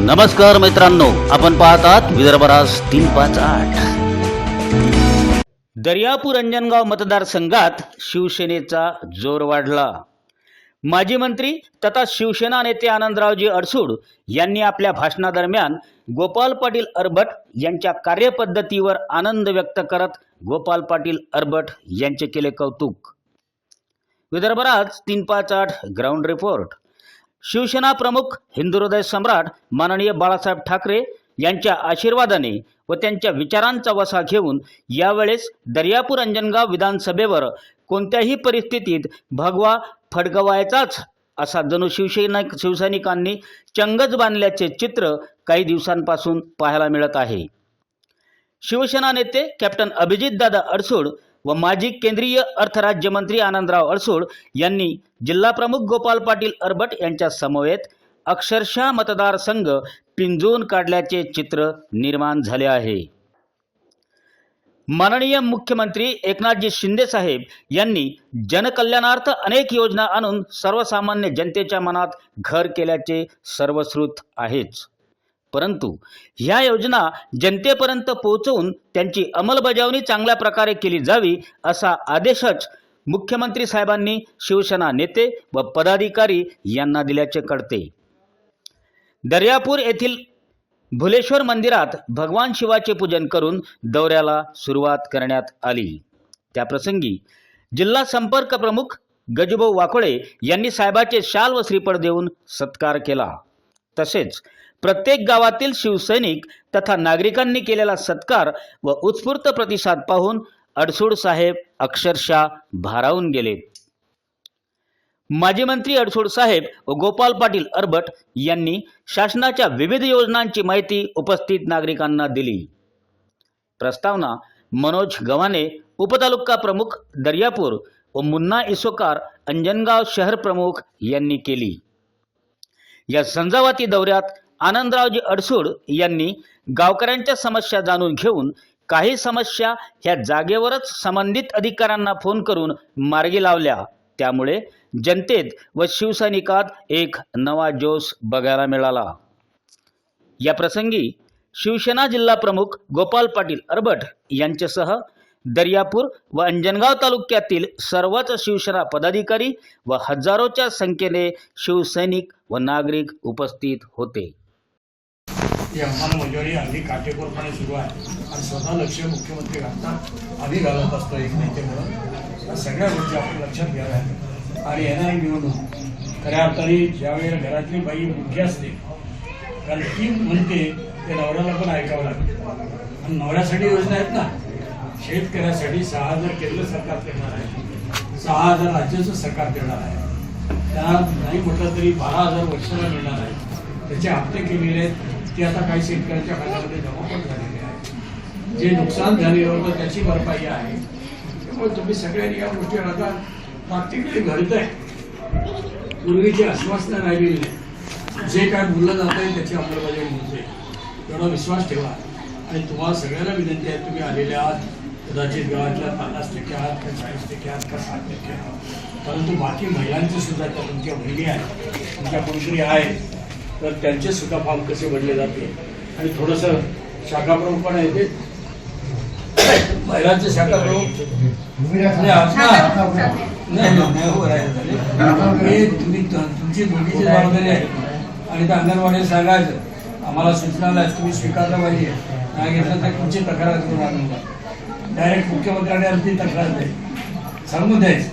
नमस्कार मित्रांनो आपण पाहतात विदर्भराज तीन पाच आठ. दर्यापूर अंजनगाव मतदारसंघात शिवसेनेचा जोर वाढला. माजी मंत्री तथा शिवसेना नेते आनंदरावजी अडसूड यांनी आपल्या भाषणादरम्यान गोपाल पाटील अरबट यांच्या कार्यपद्धतीवर आनंद व्यक्त करत गोपाल पाटील अरबट यांचे केले कौतुक. विदर्भराज तीन पाच आठ ग्राउंड रिपोर्ट. शिवसेना प्रमुख हिंदुहृदय सम्राट माननीय बाळासाहेब ठाकरे यांच्या आशीर्वादाने व त्यांच्या विचारांचा वसा घेऊन यावेळेस दर्यापूर अंजनगाव विधानसभेवर कोणत्याही परिस्थितीत भगवा फडकवायचाच असा जणू शिवसेना शिवसैनिकांनी चंगच बांधल्याचे चित्र काही दिवसांपासून पाहायला मिळत आहे. शिवसेना नेते कॅप्टन अभिजितदादा अडसूड व माजी केंद्रीय अर्थराज्यमंत्री आनंदराव अडसूड यांनी जिल्हाप्रमुख गोपाल पाटील अरबट यांच्या समवेत अक्षरशः मतदारसंघ पिंजून काढल्याचे चित्र निर्माण झाले आहे. माननीय मुख्यमंत्री एकनाथजी शिंदे साहेब यांनी जनकल्याणार्थ अनेक योजना आणून सर्वसामान्य जनतेच्या मनात घर केल्याचे सर्वश्रुत आहेच. परंतु ह्या योजना जनतेपर्यंत पोहोचवून त्यांची अंमलबजावणी चांगल्या प्रकारे केली जावी असा आदेशच मुख्यमंत्री साहेबांनी शिवसेना नेते व पदाधिकारी यांना दिल्याचे कळते. दर्यापूर येथील भुलेश्वर मंदिरात भगवान शिवाचे पूजन करून दौऱ्याला सुरुवात करण्यात आली. त्याप्रसंगी जिल्हा संपर्क प्रमुख गजूभाऊ वाकोळे यांनी साहेबाचे शाल व श्रीफळ देऊन सत्कार केला. तसेच प्रत्येक गावातील शिवसैनिक तथा नागरिकांनी केलेला सत्कार व उत्स्फूर्त प्रतिसाद पाहून अडसूड साहेब अक्षरशः भारावून गेले. माजी मंत्री अडसूड साहेब व गोपाल पाटील अरबट यांनी शासनाच्या विविध योजनांची माहिती उपस्थित नागरिकांना दिली. प्रस्तावना मनोज गव्हाणे उपतालुका प्रमुख दर्यापूर व मुन्ना इसोकार अंजनगाव शहर प्रमुख यांनी केली. या झंझावाती दौऱ्यात आनंदरावजी अडसूड यांनी गावकऱ्यांच्या समस्या जाणून घेऊन काही समस्या ह्या जागेवरच संबंधित अधिकाऱ्यांना फोन करून मार्गी लावल्या. त्यामुळे जनतेत व शिवसैनिकात एक नवा जोश बघायला मिळाला. या प्रसंगी शिवसेना जिल्हा प्रमुख गोपाल पाटील अरबट यांच्यासह दर्यापूर व अंजनगाव तालुक्यातील सर्वच शिवसेना पदाधिकारी व हजारोच्या संख्येने शिवसैनिक व नागरिक उपस्थित होते. ती अंमलबजावणी अगदी काटेकोरपणे सुरू आहे. आणि स्वतः लक्ष मुख्यमंत्री घालतात. आम्ही घालत असतो एक नेते म्हणून या सगळ्या गोष्टी आपण लक्षात घ्याव्या आणि येणारी निवडणूक. खऱ्या अर्थाने ज्यावेळेला घरातली बाई मुख्य असते कारण ती म्हणते ते नवऱ्याला पण ऐकावं लागतं आणि नवऱ्यासाठी योजना आहेत ना. शेतकऱ्यासाठी सहा हजार केंद्र सरकार देणार आहे. सहा हजार राज्याचं सरकार देणार आहे. त्या नाही म्हटलं तरी बारा हजार वर्षाला मिळणार आहे. त्याचे हप्ते केलेले आहेत ते आता काही शेतकऱ्यांच्या खात्यामध्ये जमा पण झालेले आहे जे नुकसान झाले होतं त्याची भरपाई आहे. त्यामुळे तुम्ही सगळ्यांनी या गोष्टीवर आता प्रॅक्टिकली घडत आहे. पूर्वीची आश्वासनं राहिलेली नाही जे काय बोललं जात आहे त्याची अंमलबजावणी होते एवढा विश्वास ठेवा. आणि तुम्हाला सगळ्यांना विनंती आहे तुम्ही आलेले आहात कदाचित गावातल्या पन्नास टक्के आहात का चाळीस टक्के आहात का साठ टक्के आहात. परंतु बाकी महिलांचे सुद्धा त्या तुमच्या बहिणी आहेत तुमच्या कोणीतरी आहेत. तर त्यांचे सुद्धा फॉर्म कसे भरले जाते? आणि थोडंसं शाखा प्रमुख पण आहे ते महिलांचे शाखा प्रमुख नाही, हो, तुम्ही तुमची दोघीची जबाबदारी आहे. आणि त्या अंगणवाडी सांगायचं आम्हाला सूचना तुम्ही स्वीकारलं पाहिजे. नाही घेतलं तर तुमची तक्रार करून आणून डायरेक्ट मुख्यमंत्र्यांनी आमची तक्रार द्यायची सांगून द्यायची.